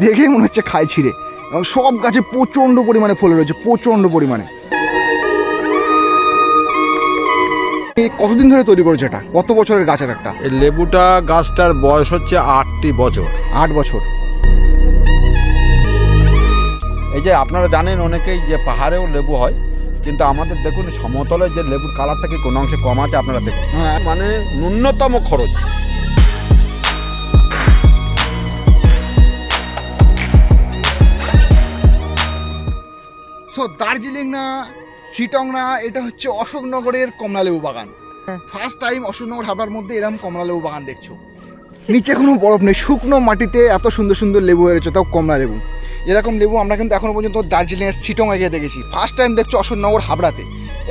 দেখেই মনে হচ্ছে খাই ছিঁড়ে। এবং সব গাছে প্রচণ্ড পরিমাণে ফলে রয়েছে প্রচণ্ড পরিমাণে। কতদিন ধরে তৈরি করেছে এটা? কত বছরের গাছের একটা? এই লেবুটা গাছটার বয়স হচ্ছে আটটি বছর। আট বছর। এই যে আপনারা জানেন অনেকেই যে পাহাড়েও লেবু হয় কিন্তু আমাদের দেখুন সমতলে যে লেবুর কালারটা কি কোনো অংশে কম আছে আপনারা দেখুন। হ্যাঁ। মানে ন্যূনতম খরচ। সো দার্জিলিং না সিটং না এটা হচ্ছে অশোকনগরের কমলালেবু বাগান। ফার্স্ট টাইম অশোকনগর হাবড়ার মধ্যে এরকম কমলালেবু বাগান দেখছ। নিচে কোনো বরফ নেই শুকনো মাটিতে এত সুন্দর সুন্দর লেবু হয়েছে তাও কমলালেবু। এরকম লেবু আমরা কিন্তু এখনও পর্যন্ত দার্জিলিংয়ের সিটং গিয়ে দেখেছি। ফার্স্ট টাইম দেখছ অশোকনগর হাবড়াতে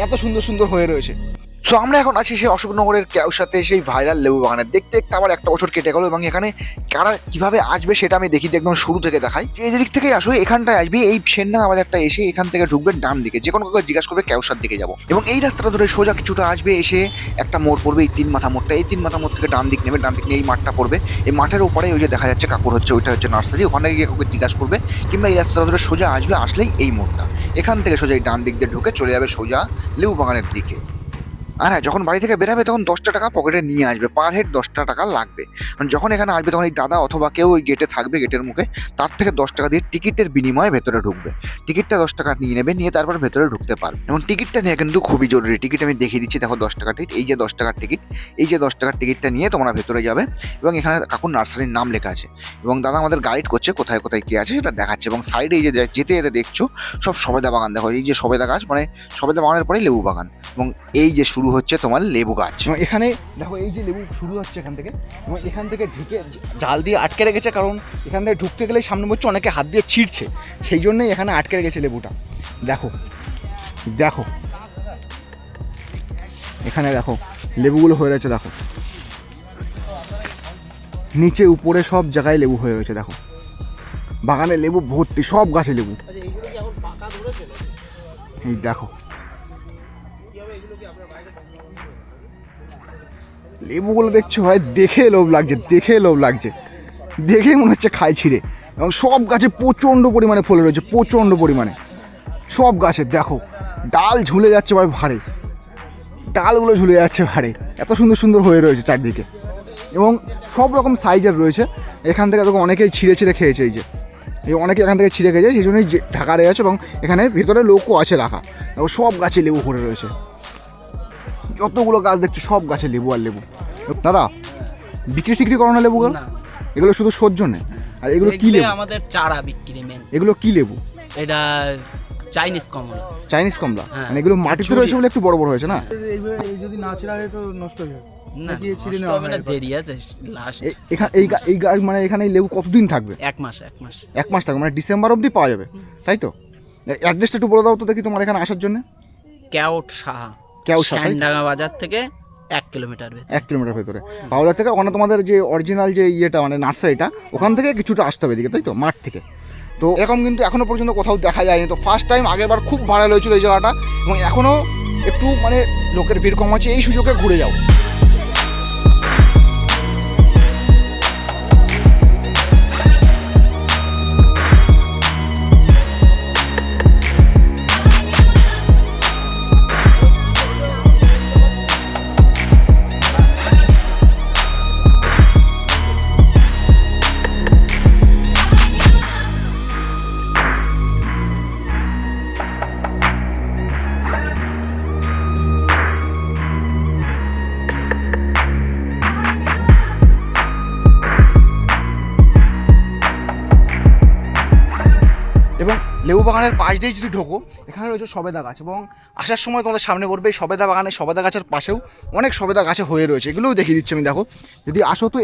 এত সুন্দর সুন্দর হয়ে রয়েছে। সো আমরা এখন আছি সেই অশোকনগরের সাথে সেই ভাইরাল লেবু বাগানে। দেখতে দেখতে আবার একটা বছর কেটে গেল এবং এখানে কারা কীভাবে আসবে সেটা আমি দেখি একদম শুরু থেকে দেখাই। যে দিক থেকে আসো, এখানটায় আসবে এই সেনডাঙ্গা বাজারটা এসে এখান থেকে ঢুকবে ডান দিকে। যে কোনো কাউকে জিজ্ঞাসা করবে কেউসার দিকে যাব। এবং এই রাস্তাটা ধরে সোজা কিছুটা আসবে এসে একটা মোড় পড়বে এই তিন মাথা মোড়টা। এই তিন মাথা মোড় থেকে ডান দিক নেবে, ডান দিক নিয়ে এই মাঠটা পড়বে। এই মাঠের উপরে ওই যে দেখা যাচ্ছে কাপড় হচ্ছে, ওইটা হচ্ছে নার্সারি। ওখানে গিয়ে কাউকে জিজ্ঞাসা করবে কিংবা এই রাস্তাটা ধরে সোজা আসবে, আসলেই এই মোড়টা। এখান থেকে সোজা এই ডান দিক দিয়ে ঢুকে চলে যাবে সোজা লেবু বাগানের দিকে। আর হ্যাঁ যখন বাড়ি থেকে বেরাবে তখন দশটা টাকা পকেটে নিয়ে আসবে। পার হেড দশটা টাকা লাগবে। কারণ যখন এখানে আসবে তখন এই দাদা অথবা কেউ ওই গেটে থাকবে গেটের মুখে, তার থেকে দশ টাকা দিয়ে টিকিটের বিনিময়ে ভেতরে ঢুকবে। টিকিটটা দশ টাকা নিয়ে নেবে, নিয়ে তারপর ভেতরে ঢুকতে পারবে। এবং টিকিটটা নেওয়া কিন্তু খুবই জরুরি। টিকিট আমি দেখিয়ে দিচ্ছি, দেখো দশ টাকা টিকিট, এই যে দশ টাকার টিকিট, এই যে দশ টাকার টিকিটটা নিয়ে তোমরা ভেতরে যাবে এবং এখানে কাকুর নার্সারির নাম লেখা আছে। এবং দাদা আমাদের গাইড করছে কোথায় কোথায় কি আছে সেটা দেখাচ্ছে। এবং সাইডে এই যে যে- যেতে যেতে দেখছ, সব সবেদা বাগান। দেখো এই যে সবেদা গাছ মানে সবেদা বাগানের পরেই লেবু বাগান। এবং এই যে শুরু হচ্ছে তোমার লেবু গাছ। এখানে দেখো, এই যে লেবু শুরু হচ্ছে এখান থেকে, এবং এখান থেকে ঢেকে জাল দিয়ে আটকে রেখেছে, কারণ এখান থেকে ঢুকতে গেলেই সামনে হচ্ছে অনেকে হাত দিয়ে ছিঁড়ছে, সেই জন্যই এখানে আটকে রেখেছে লেবুটা। দেখো দেখো, এখানে দেখো, লেবুগুলো হয়ে রয়েছে, দেখো। নিচে, উপরে সব জায়গায় লেবু হয়ে রয়েছে, দেখো। বাগানে লেবু ভর্তি, সব গাছে লেবু। এই দেখো লেবুগুলো দেখছ ভাই? দেখে লোভ লাগছে, দেখে লোভ লাগছে। দেখে মনে হচ্ছে খাই ছিঁড়ে। এবং সব গাছে প্রচণ্ড পরিমাণে ফলে রয়েছে, প্রচণ্ড পরিমাণে। সব গাছে, দেখো, ডাল ঝুলে যাচ্ছে ভাই ভারে। ডালগুলো ঝুলে যাচ্ছে ভারে। এত সুন্দর সুন্দর হয়ে রয়েছে চারদিকে। এবং সব রকম সাইজের রয়েছে। এখান থেকে দেখো, অনেকেই ছিঁড়ে ছিঁড়ে খেয়েছে এই যে। এই অনেকে এখান থেকে ছিঁড়ে খেয়েছে, সেই জন্যই ঢাকা রয়েছে এবং এখানে ভিতরে লোকও আছে রাখা। সব গাছে লেবু ভরে রয়েছে। যতগুলো গাছ দেখছ সব গাছে লেবু আর লেবু। দাদা বিক্রি টিক্রি করো না লেবুগুলো? এগুলো শুধু সহ্য জন্যে আর এগুলো কি লেবু? আমাদের চারা বিক্রি মেন এগুলো কি লেবু? এটা চাইনিজ কমলা। চাইনিজ কমলা? হ্যাঁ। মানে এগুলো মাটিতে। রয়েছে বলে একটু বড় বড় হয়েছে না? এইভাবে এই যদি না ছেড়া হয় তো নষ্ট হয়ে যাবে। মানে এখানে লেবু কতদিন থাকবে? এক মাস এক মাস। এক মাস থাকবে মানে ডিসেম্বর অবধি পাওয়া যাবে। তাই তো? অ্যাড্রেসটা একটু বলে দাও তো দেখি তোমার এখানে আসার জন্য। ক্যাওট সাহা। কেউ শ্যানডাঙ্গা বাজার থেকে এক কিলোমিটার এক কিলোমিটার ভেতরে। হাওড়া থেকে ওখানে তোমাদের যে অরিজিনাল যে ইয়েটা মানে নার্সারিটা ওখান থেকে কিছুটা আসতে হবে এদিকে তাই তো? মাঠ থেকে। তো এরকম কিন্তু এখনও পর্যন্ত কোথাও দেখা যায়নি। তো ফার্স্ট টাইম আগেরবার খুব ভাইরাল হয়েছিল এই জায়গাটা এবং এখনও একটু মানে লোকের ভিড় কম আছে এই সুযোগে ঘুরে যাও। লেবু বাগানের পাশ দিয়ে যদি ঢোকো, এখানে রয়েছে সবেদা গাছ এবং আসার সময় তোমাদের সামনে পড়বে সবেদা বাগানে, সবেদা গাছের পাশেও অনেক সবেদা গাছে হয়ে রয়েছে। এগুলোও দেখিয়ে দিচ্ছি আমি, দেখো। যদি আসো তো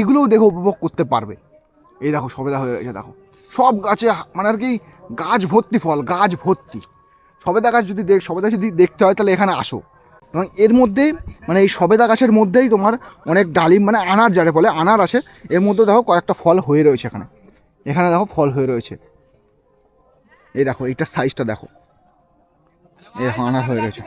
এগুলোও দেখো, উপভোগ করতে পারবে। এই দেখো, সবেদা হয়ে রয়েছে, দেখো। সব গাছে মানে আর কি, গাছ ভর্তি ফল, গাছ ভর্তি। সবেদা গাছ যদি দেখ, সবেদা যদি দেখতে হয়, তাহলে এখানে আসো। এবং এর মধ্যে মানে এই সবেদা গাছের মধ্যেই তোমার অনেক ডালিম মানে আনার যারে বলে, আনার আছে। এর মধ্যে দেখো, কয়েকটা ফল হয়ে রয়েছে এখানে। এখানে দেখো, ফল হয়ে রয়েছে। এই দেখো এইটার সাইজটা দেখো। দেখো আনার হয়ে রয়েছে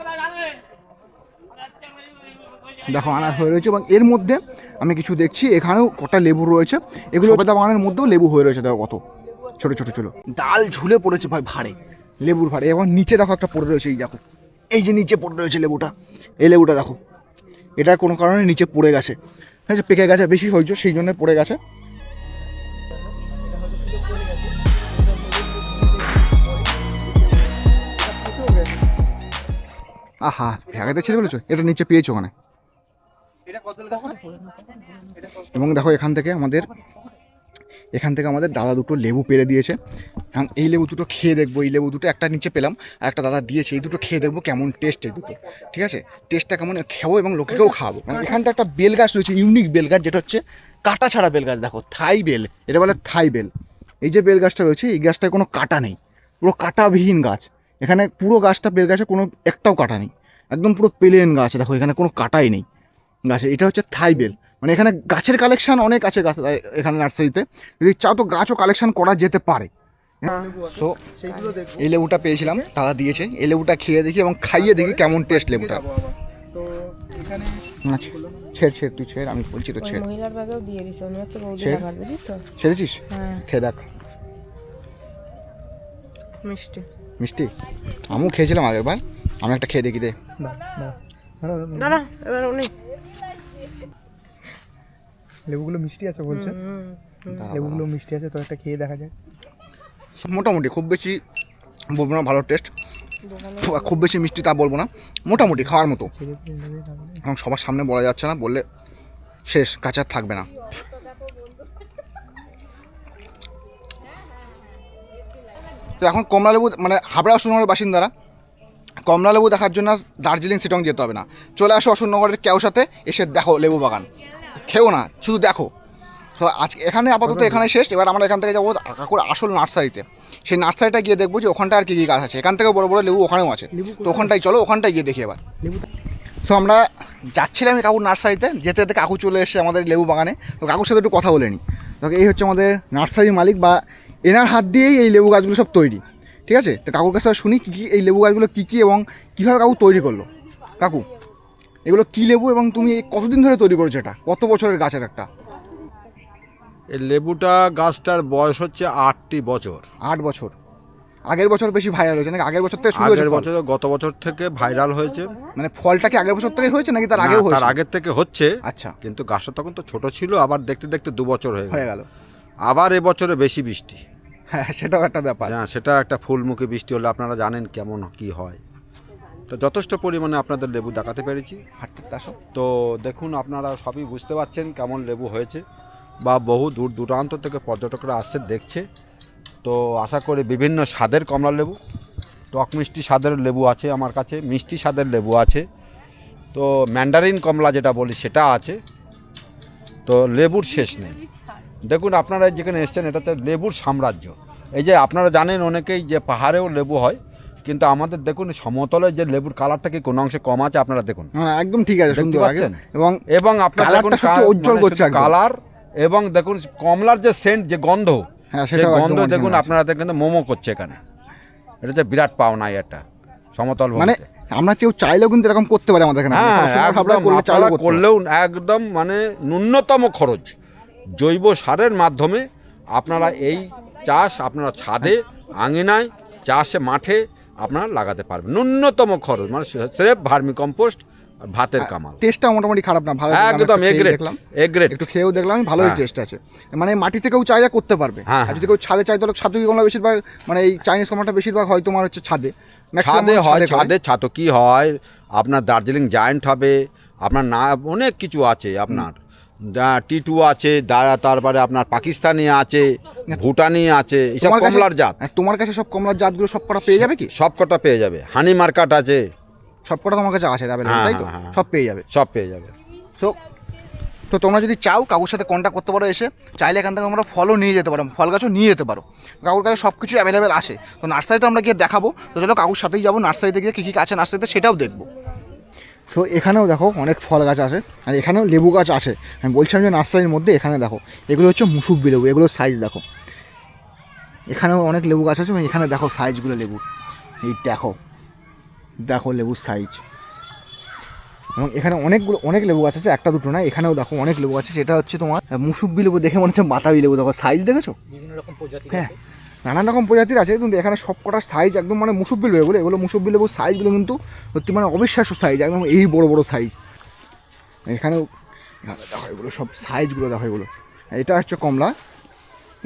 দেখো আনার হয়ে রয়েছে এবং এর মধ্যে আমি কিছু দেখছি এখানেও কটা লেবু রয়েছে। এগুলো সবেদা বাগানের মধ্যেও লেবু হয়ে রয়েছে দেখো কত। ছোট ছোট ছোট। ডাল ঝুলে পড়েছে ভাই ভাড়ে লেবুর ভারে। এবং নিচে দেখো একটা পড়ে রয়েছে এই দেখো। এই যে নিচে পড়ে রয়েছে লেবুটা এই লেবুটা দেখো। এটা কোনো কারণে নিচে পড়ে গেছে। ঠিক আছে পেকে গেছে বেশি হয়েছে সেই জন্য পড়ে গেছে। আহা ভেগাতে ছেড়ে বলেছ? এটা নিচে পেয়েছ ওখানে। এবং দেখো এখান থেকে আমাদের এখান থেকে আমাদের দাদা দুটো লেবু পেরে দিয়েছে। এবং এই লেবু দুটো খেয়ে দেখব এই লেবু দুটো একটা নিচে পেলাম আর একটা দাদা দিয়েছে এই দুটো খেয়ে দেখব কেমন টেস্ট এই দুটো। ঠিক আছে? টেস্টটা কেমন খাব এবং লোকেকেও খাওয়াবো। কারণ এখানটা একটা বেল গাছ রয়েছে ইউনিক বেল গাছ যেটা হচ্ছে কাটা ছাড়া বেল গাছ দেখো থাই বেল এটা বলে থাই বেল। এই যে বেল গাছটা রয়েছে এই গাছটায় কোনো কাটা নেই পুরো কাটাবিহীন গাছ। এখানে পুরো গাছটা বেল গাছে কোনো একটাও কাটা নেই। একদম পুরো প্লেন গাছ দেখো এখানে কোনো কাটাই নেই গাছে। এটা হচ্ছে থাই বেল। মানে এখানে গাছের কালেকশান অনেক আছে গাছ এখানে নার্সারিতে। যদি চাও তো গাছও কালেকশান করা যেতে পারে। সো এই লেবুটা পেয়েছিলাম দাদা দিয়েছে। এই লেবুটা খেয়ে দেখি এবং খাইয়ে দেখি কেমন টেস্ট লেবুটা। আচ্ছা ছেড় ছেড় তুই ছেড় আমি বলছি তো ছেড়। মহিলার ব্যাগেও দিয়ে দিছে উনি হচ্ছে বৌদি লাগার বুঝিস ছেড়েছিস? হ্যাঁ। খেয়ে দেখ। মিষ্টি। মিষ্টি? আমিও খেয়েছিলাম আগের বার। আমি একটা খেয়ে দেখি দে। এবার লেবুগুলো মিষ্টি আছে বলছে। লেবুগুলো মিষ্টি আছে তো একটা খেয়ে দেখা যায় মোটামুটি খুব বেশি বলব না ভালো টেস্ট খুব বেশি মিষ্টি তা বলব না। মোটামুটি খাওয়ার মতো। এখন সবার সামনে বলা যাচ্ছে না বললে শেষ কাঁচা আর থাকবে না। তো এখন কমলালেবু মানে হাবড়া অশোকনগরের বাসিন্দারা কমলালেবু দেখার জন্য দার্জিলিং সিটং যেতে হবে না। চলে আসো অশোকনগরের কেউ সাথে এসে দেখো লেবু বাগান। খেও না শুধু দেখো। তো আজ এখানে আপাতত এখানে শেষ এবার আমরা এখান থেকে যাব কাকুর আসল নার্সারিতে। সেই নার্সারিটা গিয়ে দেখব যে ওখানটা আর কী কী গাছ আছে। এখান থেকে বড় বড় লেবু ওখানেও আছে। তো ওখানটাই চলো ওখানটায় গিয়ে দেখি এবার। তো আমরা যাচ্ছিলাম এই কাকুর নার্সারিতে যেতে যেতে কাকু চলে এসে আমাদের লেবু বাগানে। তো কাকুর সাথে একটু কথা বলে নিই তো এই হচ্ছে আমাদের নার্সারির মালিক বা এনার হাত দিয়েই এই লেবু গাছগুলো সব তৈরি ঠিক আছে? তো কাকুর কাছে শুনি কী কী এই লেবু গাছগুলো কী কী এবং কীভাবে কাকু তৈরি করল? কাকু এগুলো কী লেবু এবং তুমি কতদিন ধরে তৈরি করেছ এটা? কত বছরের গাছের একটা? এই লেবুটা গাছটার বয়স হচ্ছে আটটি বছর। আট বছর। আগের বছর বেশি ভাইরাল হয়েছে নাকি? আগের বছর থেকে শুরু হয়েছে আগের বছর গত বছর থেকে ভাইরাল হয়েছে। মানে ফলটা কি আগের বছর থেকে হয়েছে নাকি তার আগেও না, তার আগের থেকে হচ্ছে। আচ্ছা। কিন্তু গাছটা তখন তো ছোট ছিল আবার দেখতে দেখতে দু বছর হয়ে হয়ে গেল। আবার এবছরে বেশি বৃষ্টি। হ্যাঁ সেটাও একটা ব্যাপার। হ্যাঁ সেটা একটা ফুলমুখী বৃষ্টি হলে আপনারা জানেন কেমন কি হয়। তো যথেষ্ট পরিমাণে আপনাদের লেবু দেখাতে পেরেছি। তো দেখুন আপনারা সবই বুঝতে পারছেন কেমন লেবু হয়েছে বা বহু দূর দূরান্ত থেকে পর্যটকরা আসছে দেখছে। তো আশা করি বিভিন্ন স্বাদের কমলা লেবু টক মিষ্টি স্বাদের লেবু আছে আমার কাছে মিষ্টি স্বাদের লেবু আছে। তো ম্যান্ডারিন কমলা যেটা বলি সেটা আছে। তো লেবুর শেষ নেই। দেখুন আপনারা যেখানে এসছেন এটাতে লেবুর সাম্রাজ্য। এই যে আপনারা জানেন অনেকেই যে পাহাড়েও লেবু হয় কিন্তু আমাদের দেখুন সমতলে যে লেবুর কালারটা কি কোনো অংশে কম আছে আপনারা দেখুন। হ্যাঁ একদম ঠিক আছে দেখতে পাচ্ছেন? এবং এবং আপনার দেখুন উজ্জ্বল করছে কালার এবং দেখুন কমলার যে সেন্ট যে গন্ধ হ্যাঁ সেই গন্ধ দেখুন আপনারা দেখবেন তো মোমো করছে এখানে। এটা যে বিরাট পাওনা এটা সমতল মানে আমরা কেউ চাইলেও কিন্তু এরকম করতে পারি আমাদের এখানে। হ্যাঁ। করলেও একদম মানে ন্যূনতম খরচ। জৈব সারের মাধ্যমে আপনারা এই চাষ আপনারা ছাদে আঙিনায় চাষে মাঠে আপনারা লাগাতে পারবেন। ন্যূনতম খরচ মানে স্রেফ ভার্মি কম্পোস্ট আর ভাতের কামাল। টেস্টটা মোটামুটি খারাপ না ভালো একদম এগ্রেট দেখলাম। এগ্রেট একটু খেয়েও দেখলাম ভালোই হ্যাঁ। টেস্ট আছে। মানে মাটি থেকেও চাইলে করতে পারবে। হ্যাঁ, আর যদি কেউ ছাদে চাই তাহলে ছাতুকি কমলা বেশিরভাগ মানে এই চাইনিজ কমলাটা বেশিরভাগ হয় তোমার হচ্ছে ছাদে। ছাদে হয়। ছাদে ছাতকি হয় আপনার দার্জিলিং জায়েন্ট হবে আপনার না অনেক কিছু আছে আপনার। টিটু আছে তারপরে আপনার পাকিস্তানি আছে ভুটানি আছে এইসব কমলার জাত। আর তোমার কাছে সব কমলার জাতগুলো সব কটা পেয়ে যাবে কি? সব কটা পেয়ে যাবে। হানি মার্কাট আছে। সব কটা তোমার কাছে আছে হ্যাঁ, তাই তো? হ্যাঁ, হ্যাঁ। সব পেয়ে যাবে। সব পেয়ে যাবে। তো তো তোমরা যদি চাও কাকুর সাথে কন্ট্যাক্ট করতে পারো এসে চাইলে এখান থেকে আমরা ফলও নিয়ে যেতে পারো ফল গাছও নিয়ে যেতে পারো। কাকুর কাছে সব কিছু অ্যাভেলেবেল আছে। তো নার্সারিটা আমরা গিয়ে দেখাবো। তো চলো কাকুর সাথেই যাব নার্সারিতে গিয়ে কী কী আছে নার্সারিতে সেটাও দেখব। তো এখানেও দেখো অনেক ফল গাছ আছে আর এখানেও লেবু গাছ আছে। আমি বলছিলাম যে নার্সারির মধ্যে এখানে দেখো এগুলো হচ্ছে মুসুব্বি লেবু এগুলোর সাইজ দেখো। এখানেও অনেক লেবু গাছ আছে এবং এখানে দেখো সাইজগুলো লেবু। এই দেখো দেখো লেবুর সাইজ এবং এখানে অনেকগুলো অনেক লেবু গাছ আছে একটা দুটো না এখানেও দেখো অনেক লেবু আছে সেটা হচ্ছে তোমার মুসুব্বি লেবু দেখে মনে হচ্ছে মাতাবি লেবু দেখো সাইজ দেখেছ? বিভিন্ন রকম প্রজাতি হ্যাঁ নানান রকম প্রজাতির আছে, কিন্তু এখানে সব কটার সাইজ একদম মানে মুসুব্বি লেবু এগুলো মুসুব্বি লেবুর সাইজগুলো কিন্তু সত্যি মানে অবিশ্বাস্য সাইজ একদম এই বড় বড় সাইজ এখানেও, এখানে দেখো এগুলো সব সাইজগুলো দেখো এগুলো। এটা হচ্ছে কমলা।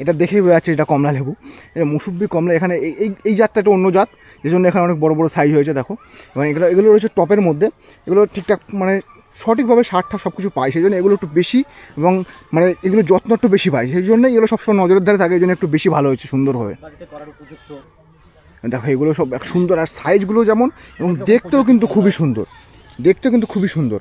এটা দেখেই বোঝা যাচ্ছে এটা কমলা লেবু। এটা মুসুব্বি কমলা, এখানে এই এই এই জাতটা একটা অন্য জাত যে জন্য এখানে অনেক বড় বড় সাইজ হয়েছে, দেখো। এবং এগুলো এগুলো রয়েছে টপের মধ্যে। এগুলো ঠিকঠাক মানে সঠিকভাবে সারটা সব কিছু পায় সেই জন্য এগুলো একটু বেশি এবং মানে এগুলো যত্ন একটু বেশি পায় সেই জন্য এগুলো সবসময় নজরের ধারে থাকে এই জন্য একটু বেশি ভালো হয়েছে সুন্দরভাবে। দেখো এগুলো সব এক সুন্দর আর সাইজগুলো যেমন এবং দেখতেও কিন্তু খুবই সুন্দর। দেখতেও কিন্তু খুবই সুন্দর।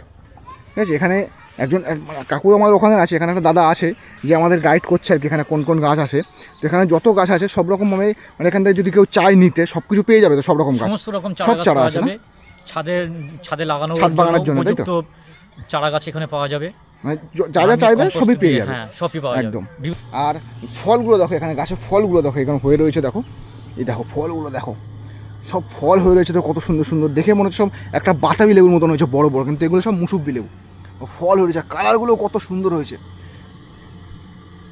ঠিক আছে এখানে একজন এক- মানে কাকু আমার ওখানে আছে এখানে একটা দাদা আছে যে আমাদের গাইড করছে আর কি এখানে কোন কোন গাছ আছে। তো এখানে যত গাছ আছে সব রকমভাবে মানে এখান থেকে যদি কেউ চায় নিতে সব কিছু পেয়ে যাবে তো সব রকম গাছ। সমস্ত রকম সব চারা আছে? ছাদের ছাদে লাগানো ছাদ বাগানোর জন্য, তাই তো? চারা গাছ এখানে পাওয়া যাবে। মানে য- যা চাইবে সবই পেয়ে যাবে। হ্যাঁ সবই পাওয়া একদম। যাবে। আর ফলগুলো দেখো এখানে গাছের ফলগুলো দেখো এখানে হয়ে রয়েছে দেখো। এই দেখো ফলগুলো দেখো। সব ফল হয়ে রয়েছে তো কত সুন্দর সুন্দর। দেখে মনে হচ্ছে সব একটা বাতাবি লেবুর মতন হয়েছে বড় বড়। কিন্তু এগুলো সব মুসুব্বি লেবু। ফল হয়ে রয়েছে কালারগুলো কত সুন্দর হয়েছে।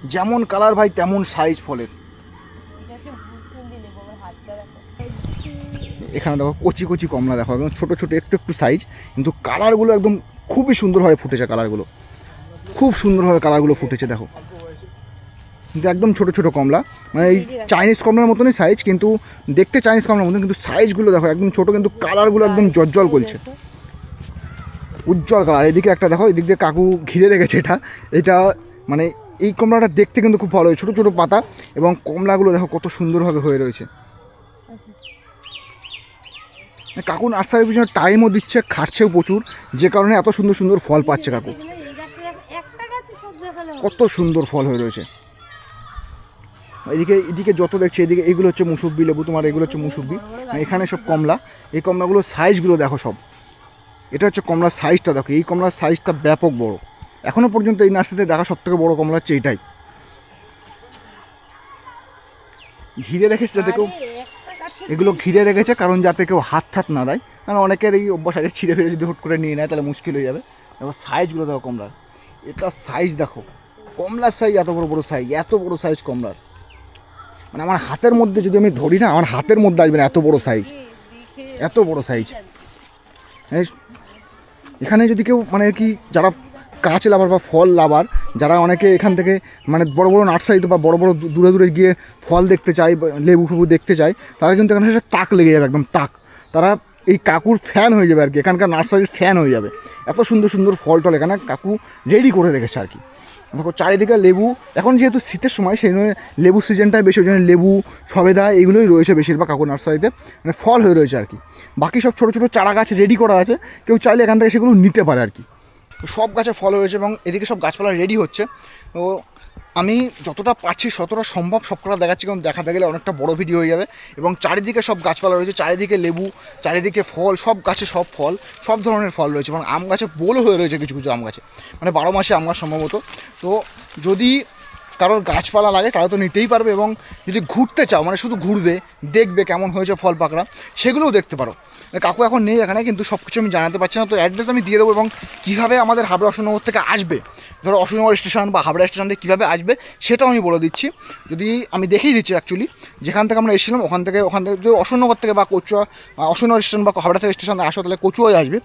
যেমন কালার ভাই তেমন সাইজ ফলের। এখানে দেখো কচি কচি কমলা দেখো একদম ছোটো ছোটো একটু একটু সাইজ কিন্তু কালারগুলো একদম খুবই সুন্দরভাবে ফুটেছে কালারগুলো খুব সুন্দরভাবে কালারগুলো ফুটেছে, দেখো। কিন্তু একদম ছোট ছোট কমলা। মানে এই চাইনিজ কমলার মতনই সাইজ কিন্তু দেখতে চাইনিজ কমলার মতন, কিন্তু সাইজগুলো দেখো, একদম ছোট, কিন্তু কালারগুলো একদম জজ্জল করছে উজ্জ্বল কালার এদিকে একটা দেখো, এদিক দিয়ে কাকু ঘিরে রেখেছে এটা। এটা মানে এই কমলাটা দেখতে কিন্তু খুব ভালো ছোটো ছোটো পাতা এবং কমলাগুলো দেখো কত সুন্দরভাবে হয়ে রয়েছে। কাকু নার্সারির পিছনে টাইমও দিচ্ছে, খাটছেও প্রচুর, যে কারণে এত সুন্দর সুন্দর ফল পাচ্ছে কাকু। কত সুন্দর ফল হয়ে রয়েছে। এদিকে এদিকে যত দেখছি, এদিকে এগুলো হচ্ছে মুসুব্বি লেবু তোমার, এগুলো হচ্ছে মুসুব্বি এখানে সব কমলা। এই কমলাগুলোর সাইজগুলো দেখো সব। এটা হচ্ছে কমলার সাইজটা দেখো। এই কমলার সাইজটা ব্যাপক বড়। এখনও পর্যন্ত এই নার্সারিতে দেখা সব থেকে বড় কমলা হচ্ছে এটাই। ঘিরে রেখেছে যাতে কেউ এগুলো ঘিরে রেখেছে, কারণ যাতে কেউ হাত ঠাত না দেয়। কারণ অনেকের এই অভ্যাস আছে, ছিঁড়ে ফিরে যদি হুট করে নিয়ে নেয়, তাহলে মুশকিল হয়ে যাবে। এবার সাইজগুলো দেখো কমলার। এটা সাইজ দেখো। কমলার সাইজ এত বড় বড় সাইজ এত বড় সাইজ কমলার। মানে আমার হাতের মধ্যে যদি আমি ধরি না, আমার হাতের মধ্যে আসবে না এত বড় সাইজ এত বড় সাইজ এখানে যদি কেউ মানে কি, যারা গাছ লাভার বা ফল লাভার যারা অনেকে এখান থেকে মানে বড় বড় নার্সারিতে বা বড় বড় দূরে দূরে গিয়ে ফল দেখতে চায় লেবু ফেবু দেখতে চায়, তারা কিন্তু এখানে এসে তাক লেগে যাবে, একদম তাক। তারা এই কাকুর ফ্যান হয়ে যাবে আর কি, এখানকার নার্সারির ফ্যান হয়ে যাবে। এত সুন্দর সুন্দর ফল টল এখানে কাকু রেডি করে রেখেছে আর কি। দেখো, চারিদিকে লেবু, এখন যেহেতু শীতের সময়, সেই জন্য লেবু সিজনটাই বেশি, ওই জন্য লেবু, সবেদা এগুলোই রয়েছে বেশিরভাগ কাকু নার্সারিতে মানে ফল হয়ে রয়েছে আর কি। বাকি সব ছোটো ছোটো চারা গাছ রেডি করা আছে, কেউ চাইলে এখান থেকে সেগুলো নিতে পারে আর কি। সব গাছে ফল হয়েছে এবং এদিকে সব গাছপালা রেডি হচ্ছে। তো আমি যতটা পারছি ততটা সম্ভব সবকটা দেখাচ্ছি, কারণ দেখাতে গেলে অনেকটা বড় ভিডিও হয়ে যাবে। এবং চারিদিকে সব গাছপালা রয়েছে, চারিদিকে লেবু, চারিদিকে ফল, সব গাছে সব ফল, সব ধরনের ফল রয়েছে। এবং আম গাছে বোলও হয়ে রয়েছে কিছু কিছু আম গাছে। মানে বারো মাসে আম গাছ সম্ভবত। তো যদি কারোর গাছপালা লাগে তারা তো নিতেই পারবে এবং যদি ঘুরতে চাও মানে শুধু ঘুরবে, দেখবে কেমন হয়েছে ফল পাকড়া, সেগুলোও দেখতে পারো। কাকু এখন নেই এখানে, কিন্তু সব কিছু আমি জানাতে পারছি না, তো অ্যাড্রেস আমি দিয়ে দেবো এবং কীভাবে আমাদের হাবড়া অশোকনগর থেকে আসবে? ধরো অশোকনগর স্টেশন বা হাবড়া স্টেশন থেকে কীভাবে আসবে, সেটাও আমি বলে দিচ্ছি। যদি আমি দেখিয়ে দিচ্ছি অ্যাকচুয়ালি যেখান থেকে আমরা এসেছিলাম, ওখান থেকে ওখান থেকে যদি অশোকনগর থেকে বা কচুয়া অশোকনগর স্টেশন বা হাবড়া থেকে স্টেশন আসো, তাহলে কচুয়ায় আসবে।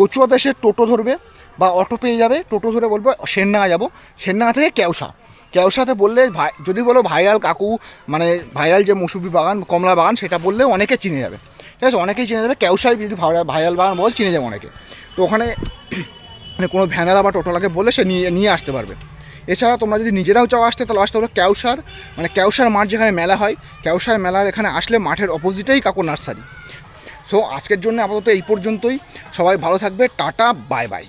কচুয়াতে এসে টোটো ধরবে বা অটো পেয়ে যাবে। টোটো ধরে বলবে সেনডাঙ্গা যাব। সেনডাঙ্গা থেকে কেওসা। কেওসাতে বললে ভাই, যদি বলো ভাইরাল কাকু মানে ভাইরাল যে মৌসুমি বাগান, কমলা বাগান, সেটা বললে অনেকে চিনে যাবে। ঠিক আছে? অনেকেই চিনে যাবে কেওসাই যদি ভাইরাল ভাইরাল বাগান বল, চিনে যাবে অনেকে। তো ওখানে মানে কোনো ভ্যানালা বা টোটোলাকে বলে সে নিয়ে নিয়ে আসতে পারবে। এছাড়া তোমরা যদি নিজেরাও চাও আসতে, তাহলে আসতে পারো ক্যাউসার মানে ক্যাউসার মাঠ যেখানে মেলা হয় ক্যাউসার মেলার এখানে আসলে মাঠের অপোজিটেই কাকু নার্সারি। সো আজকের জন্য আপাতত এই পর্যন্তই। সবাই ভালো থাকবে, টাটা বাই বাই